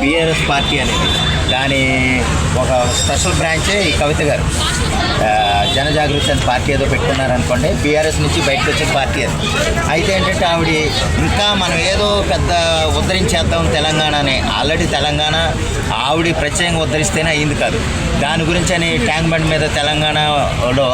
BRS party అనేది. దాని ఒక స్పెషల్ బ్రాంచే ఈ కవిత గారు. జనజాగృతి అని పార్టీ ఏదో పెట్టుకున్నారనుకోండి బీఆర్ఎస్ నుంచి బయటకు వచ్చిన పార్టీ అది. అయితే ఏంటంటే ఆవిడ ఇంకా మనం ఏదో పెద్ద ఉద్ధరించేద్దాం తెలంగాణని. ఆల్రెడీ తెలంగాణ ఆవిడ ప్రత్యేకంగా ఉద్ధరిస్తేనే అయింది కాదు. దాని గురించి అని ట్యాంక్ బండ్ మీద తెలంగాణలో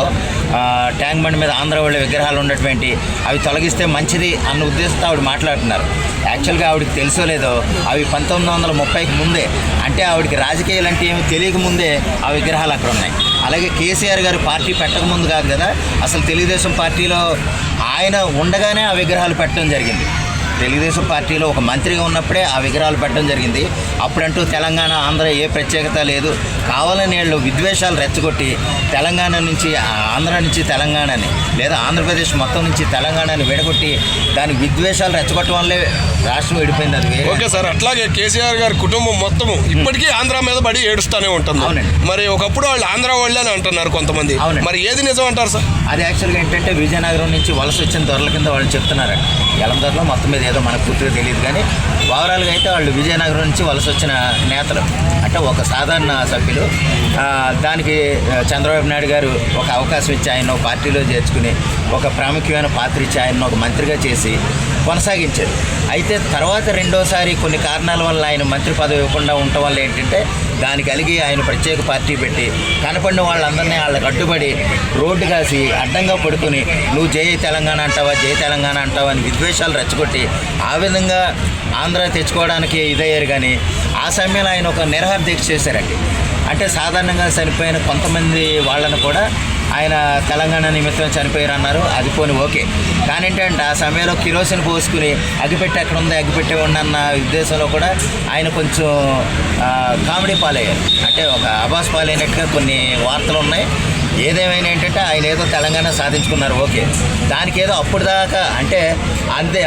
ట్యాంక్ బండ్ మీద ఆంధ్ర వాళ్ళ విగ్రహాలు ఉన్నటువంటి అవి తొలగిస్తే మంచిది అన్న ఉద్దేశంతో ఆవిడ మాట్లాడుతున్నారు. యాక్చువల్గా ఆవిడకి తెలుసో లేదో అవి పంతొమ్మిది వందల ముప్పైకి ముందే అంటే ఆవిడకి రాజకీయాలు అంటే ఏమి తెలియక ముందే ఆ విగ్రహాలు అక్కడ ఉన్నాయి. అలాగే కేసీఆర్ గారు పార్టీ పెట్టకముందు కాదు కదా అసలు తెలుగుదేశం పార్టీలో ఆయన ఉండగానే ఆ విగ్రహాలు పెట్టడం జరిగింది. తెలుగుదేశం పార్టీలో ఒక మంత్రిగా ఉన్నప్పుడే ఆ విగ్రహాలు పెట్టడం జరిగింది. అప్పుడంటూ తెలంగాణ ఆంధ్ర ఏ ప్రత్యేకత లేదు. కావాలని వీళ్ళు విద్వేషాలు రెచ్చగొట్టి తెలంగాణ నుంచి ఆంధ్ర నుంచి తెలంగాణని లేదా ఆంధ్రప్రదేశ్ మొత్తం నుంచి తెలంగాణని విడగొట్టి దానికి విద్వేషాలు రెచ్చగొట్టడం వల్లే రాష్ట్రం విడిపోయింది. అది ఓకే సార్ అట్లాగే కేసీఆర్ గారి కుటుంబం మొత్తము ఇప్పటికీ ఆంధ్ర మీద పడి ఏడుస్తానే ఉంటుంది. అవునండి. మరి ఒకప్పుడు వాళ్ళు ఆంధ్ర వాళ్ళే అని అంటున్నారు కొంతమంది. అవునండి. మరి ఏది నిజం అంటారు సార్? అది యాక్చువల్గా ఏంటంటే విజయనగరం నుంచి వలస వచ్చిన దొరల కింద వాళ్ళు చెప్తున్నారండి. ఎలందరిలో మొత్తం మీద ఏదో మనకు పూర్తిగా తెలియదు కానీ ఓవరాల్గా అయితే వాళ్ళు విజయనగరం నుంచి వలస వచ్చిన నేతలు. అంటే ఒక సాధారణ సభ్యులు. దానికి చంద్రబాబు నాయుడు గారు ఒక అవకాశం ఇచ్చి ఆయన ఒక పార్టీలో చేర్చుకుని ఒక ప్రాముఖ్యమైన పాత్ర ఇచ్చి ఆయన ఒక మంత్రిగా చేసి కొనసాగించారు. అయితే తర్వాత రెండోసారి కొన్ని కారణాల వల్ల ఆయన మంత్రి పదవి ఇవ్వకుండా ఉండటం వల్ల ఏంటంటే దానికి కలిగి ఆయన ప్రత్యేక పార్టీ పెట్టి కనపడిన వాళ్ళందరినీ వాళ్ళకి అడ్డుపడి రోడ్డు కాసి అడ్డంగా పడుకుని నువ్వు జై తెలంగాణ అంటావా జై తెలంగాణ అంటావా అని విద్వేషాలు రెచ్చగొట్టి ఆ విధంగా ఆంధ్ర తెచ్చుకోవడానికి ఇదయ్యారు. కానీ ఆ సమయంలో ఆయన ఒక నిరహార దీక్ష చేశారండి. అంటే సాధారణంగా చనిపోయిన కొంతమంది వాళ్ళను కూడా ఆయన తెలంగాణ నిమిత్తం చనిపోయారు అన్నారు అది పోని ఓకే. కానీ ఏంటంటే ఆ సమయంలో కిరోసిన్ పోసుకుని అగ్గిపెట్టి ఎక్కడ ఉంది అగ్గిపెట్టే ఉండి అన్న ఉద్దేశంలో కూడా ఆయన కొంచెం కామెడీ పాలయ్యారు. అంటే ఒక అబాస్ పాలైనట్టుగా కొన్ని వార్తలు ఉన్నాయి. ఏదేమైనా ఏంటంటే ఆయన ఏదో తెలంగాణ సాధించుకున్నారు ఓకే. దానికి ఏదో అప్పుడు దాకా అంటే అందే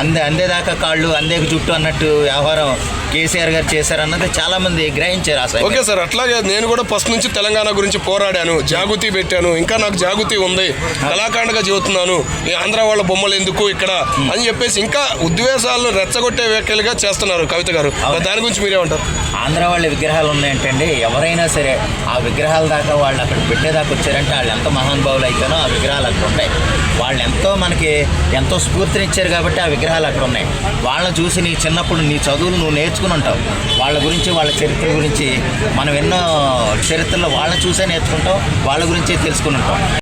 అందే అందేదాకా కాళ్ళు అందేకు జుట్టు అన్నట్టు వ్యవహారం కేసీఆర్ గారు చేశారన్నది చాలామంది గ్రహించారు అసలు ఓకే సార్ అట్లాగే నేను కూడా ఫస్ట్ నుంచి తెలంగాణ గురించి పోరాడాను జాగృతి పెట్టాను ఇంకా నాకు జాగృతి ఉంది కళాకాండగా చెబుతున్నాను ఈ ఆంధ్ర వాళ్ళ బొమ్మలు ఎందుకు ఇక్కడ అని చెప్పేసి ఇంకా ఉద్వేషాలను రెచ్చగొట్టే వ్యాఖ్యలుగా చేస్తున్నారు కవిత గారు. దాని గురించి మీరేమంటారు? ఆంధ్ర వాళ్ళ విగ్రహాలు ఉన్నాయంటండి. ఎవరైనా సరే ఆ విగ్రహాల దాకా వాళ్ళు అక్కడ పెట్టేదాకా వచ్చారంటే వాళ్ళు ఎంత మహానుభావులు అయితేనో ఆ విగ్రహాలు అక్కడ ఉంటాయి వాళ్ళు ఎంతో మనకి ఎంతో స్ఫూర్తినిచ్చారు కాబట్టి ఆ విగ్రహాలు అక్కడ ఉన్నాయి. వాళ్ళని చూసి నీ చిన్నప్పుడు నీ చదువులు నువ్వు నేర్చుకుని ఉంటావు. వాళ్ళ గురించి వాళ్ళ చరిత్ర గురించి మనం ఎన్నో చరిత్రలో వాళ్ళని చూసే నేర్చుకుంటాం వాళ్ళ గురించే తెలుసుకుని ఉంటాం.